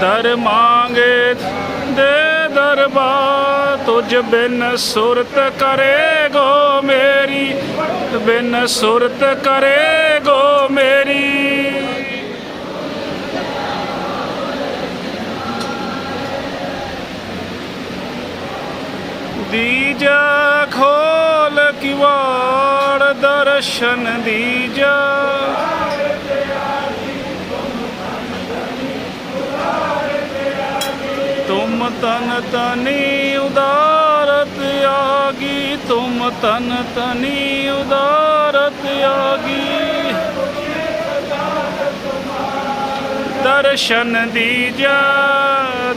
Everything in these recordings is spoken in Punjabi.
ਦਰ ਮੰਗੇ, ਦੇ ਦਰਬਾਰ ਤੁਝ ਬਿਨ ਸੁਰਤ ਕਰੇਗੋ ਮੇਰੀ, ਬਿਨ ਸੁਰਤ ਕਰੇਗੋ ਮੇਰੀ। ਦੀਜਾ ਖੋਲ ਕਿਵਾੜ ਦਰਸ਼ਨ ਦੀਜਾ ਤੁਮ ਤਨ ਤਨੀ ਉਦਾਰਤ ਆਗੀ, ਤੁਮ ਤਨ ਤਨੀ ਉਦਾਰਤ ਆਗੀ। ਦਰਸ਼ਨ ਦੀਜਾ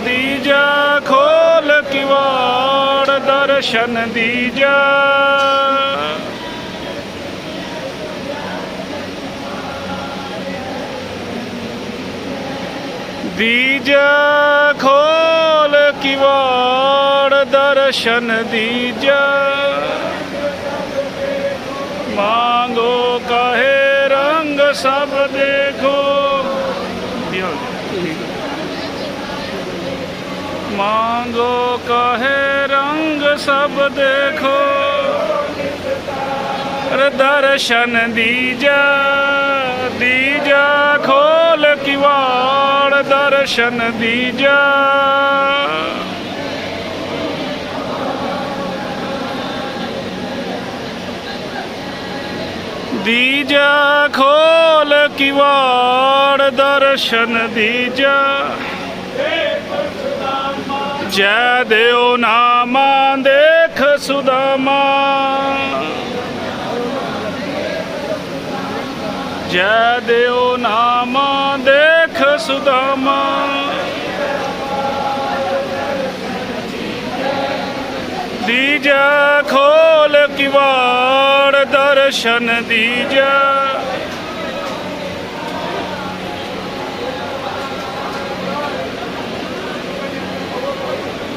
ਦੀਜਾ ਖੋਲ ਕਿਵਾੜ, ਦਰਸ਼ਨ ਦੀਜਾ। ਦੀਜਾ ਖੋਲ ਕਿਵਾੜ ਦਰਸ਼ਨ ਦੀਜਾ। ਮੰਗੋ ਕਹੇ ਰੰਗ ਸਭ ਦੇਖੋ। ਕੀ ਮੰਗੋ ਕਹੇ ਰੰਗ ਸਭ ਦੇਖੋ। ਦਰਸ਼ਨ ਦੀਜਾ ਦੀਜਾ ਖੋਲ ਕਿਵਾੜ ਦਰਸ਼ਨ ਦੀਜਾ। ਦੀਜਾ, ਖੋਲ ਕਿਵਾੜ ਦਰਸ਼ਨ ਦੀਜਾ। ਜੈ ਦਿਓ ਨਾਮਾ, ਦੇਖ ਸੁਦਾਮਾ। ਜੈ ਦਿਓ ਨਾਮਾ, ਦੇਖ ਸੁਦਾਮਾ। ਦੀਜਾ, ਖੋਲ ਕਿਵਾੜ ਦਰਸ਼ਨ ਦੀਜਾ।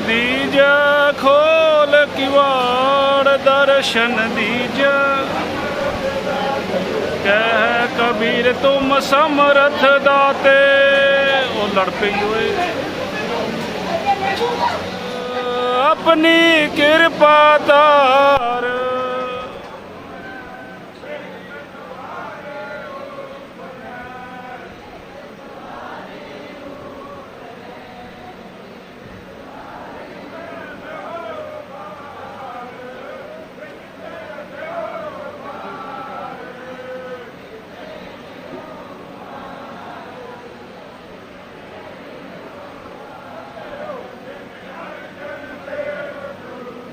ਦੀਜਾ ਖੋਲ ਕਿਵਾੜ ਦਰਸ਼ਨ ਦੀਜਾ। ਕਹਿ ਕਬੀਰ ਤੁਮ ਸਮਰਥ ਦਾਤੇ। ਉਹ ਲੜ ਪਈ ਓਏ। ਆਪਣੀ ਕਿਰਪਾ ਦਾ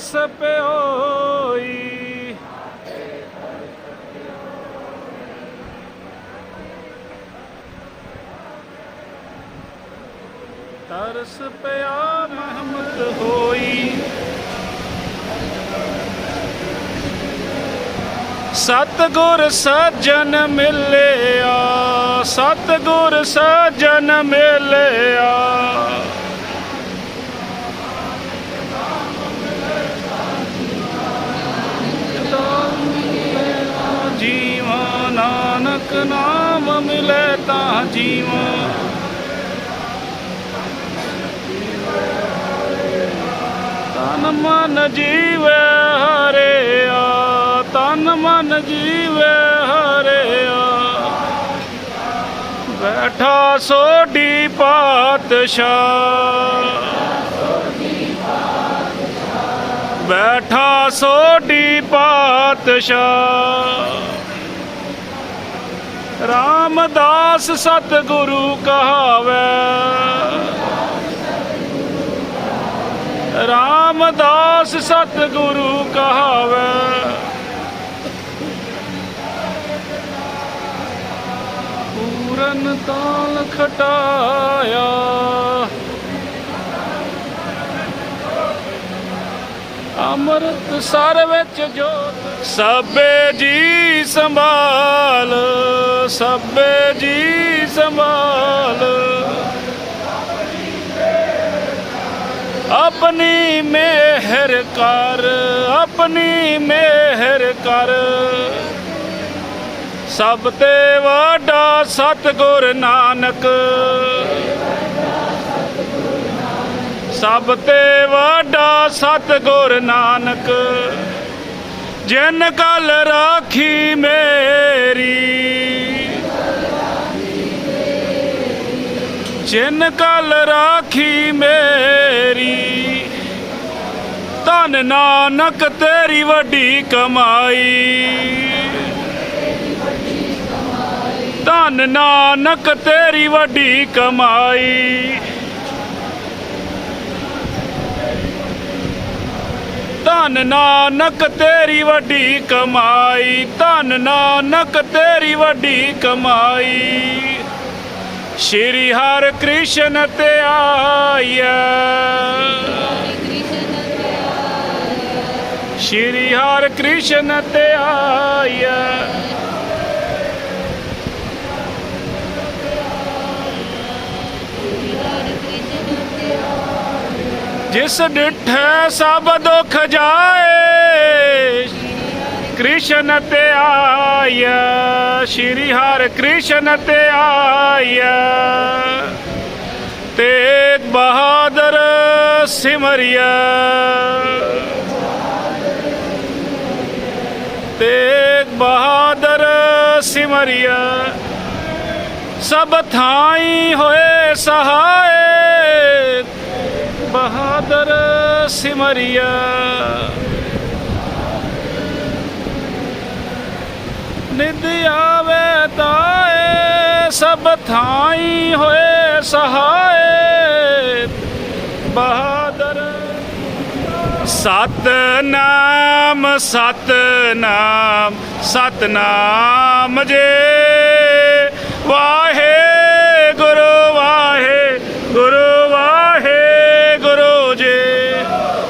ਤਰਸ ਪਿਓਈ ਤਰਸ ਪਿਆ ਮਹਮਤ ਹੋਈ ਸਤ ਗੁਰ ਸਜਣ ਮਿਲਿਆ ਸਤ ਗੁਰ ਸਜਣ ਮਿਲਿਆ ਮਿਲੇ ਤਾਂ ਜੀਵਾ। ਤਨ ਮਨ ਜੀਵੇ ਹਰਿਆ, ਤਨ ਮਨ ਜੀਵੇ ਹਰਿਆ। ਬੈਠਾ ਸੋਢੀ ਪਾਤਸ਼ਾਹ। ਬੈਠਾ ਸੋਢੀ ਪਾਤਸ਼ਾਹ। ਰਾਮਦਾਸ ਸਤਿਗੁਰੂ ਕਹਾਵੇ। ਰਾਮਦਾਸ ਸਤਿਗੁਰੂ ਕਹਾਵੇ। ਪੂਰਨ ਤਾਲ ਖਟਾਇਆ। ਅੰਮ੍ਰਿਤ ਸਰ ਵਿੱਚ ਜੋਤ ਸਭੇ ਜੀ ਸੰਭਾਲ, ਸਭੇ ਜੀ ਸੰਭਾਲ। ਆਪਣੀ ਮਿਹਰ ਕਰ, ਆਪਣੀ ਮਿਹਰ ਕਰ। ਸਭ ਤੇ ਵਾਡਾ ਸਤਗੁਰ ਨਾਨਕ, ਸਭ ਤੇ ਵਾਡਾ ਸਤਗੁਰ ਨਾਨਕ। ਜਿਨ ਕਲ ਰਾਖੀ ਮੇਰੀ। ਜਿਨ ਕਲ ਰਾਖੀ ਮੇਰੀ। ਧਨ ਨਾਨਕ ਤੇਰੀ ਵੱਡੀ ਕਮਾਈ। ਧਨ ਨਾਨਕ ਤੇਰੀ ਵੱਡੀ ਕਮਾਈ। ਧਨ ਨਾਨਕ ਤੇਰੀ ਵੱਡੀ ਕਮਾਈ, ਧਨ ਨਾਨਕ ਤੇਰੀ ਵੱਡੀ ਕਮਾਈ। ਸ਼੍ਰੀ ਹਰਿ ਕ੍ਰਿਸ਼ਨ ਤੇ ਆਇਆ ਸ਼੍ਰੀ ਹਰਿ ਕ੍ਰਿਸ਼ਨ ਤੇ ਆਇਆ ਜਿਸ ਡਿਠੈ ਸਭ ਦੁਖ ਜਾਏ, ਕ੍ਰਿਸ਼ਨ ਤੇ ਆਇਆ, ਸ਼੍ਰੀ ਹਰਿ ਕ੍ਰਿਸ਼ਨ ਤੇ ਆਇਆ। ਤੇਗ ਬਹਾਦਰ ਸਿਮਰਿਆ। ਤੇਗ ਬਹਾਦਰ ਸਿਮਰਿਆ। ਸਭ ਥਾਈ ਹੋਏ ਸਹਾਏ ਬਹਾਦਰ ਸਿਮਰਿਆ। ਨਿਦ ਆਵੇ ਤਾਏ, ਸਭ ਥਾਈ ਹੋਏ ਸਹਾਏ। ਬਹਾਦਰ ਸਤ ਨਾਮ ਸਤਨਾਮ ਸਤਨਾਮ ਸਤਨਾਮ ਜੇ। ਵਾਹੇ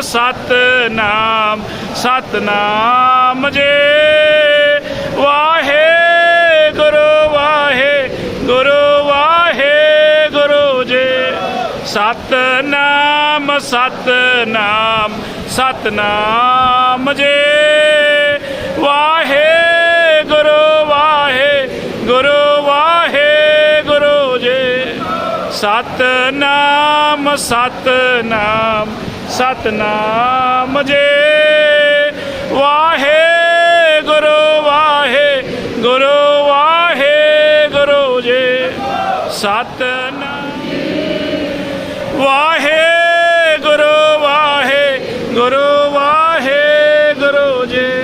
ਸਤਨਾਮ ਸਤਨਾਮ ਜੇ। ਵਾਹੇ ਗੁਰੂ ਵਾਹੇ ਗੁਰੂ ਵਾਹੇ ਗੁਰੂ ਜੀ। ਸਤਨਾਮ ਸਤਨਾਮ ਸਤਨਾਮ ਜੇ। ਵਾਹੇ ਗੁਰੂ ਵਾਹੇ ਗੁਰੂ ਵਾਹੇ ਗੁਰੂ ਜੇ। ਸਤਨਾਮ ਸਤਨਾਮ ਸਤਨਾਮ ਜੇ। ਵਾਹੇ ਗੁਰੂ ਵਾਹੇ ਗੁਰੂ ਵਾਹੇ ਗੁਰੂ ਜੇ। ਸਤਨਾਮ ਵਾਹੇ ਗੁਰੂ ਵਾਹੇ ਗੁਰੂ ਵਾਹੇ ਗੁਰੂ ਜੇ।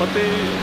ਵਾਹਿਗੁਰੂ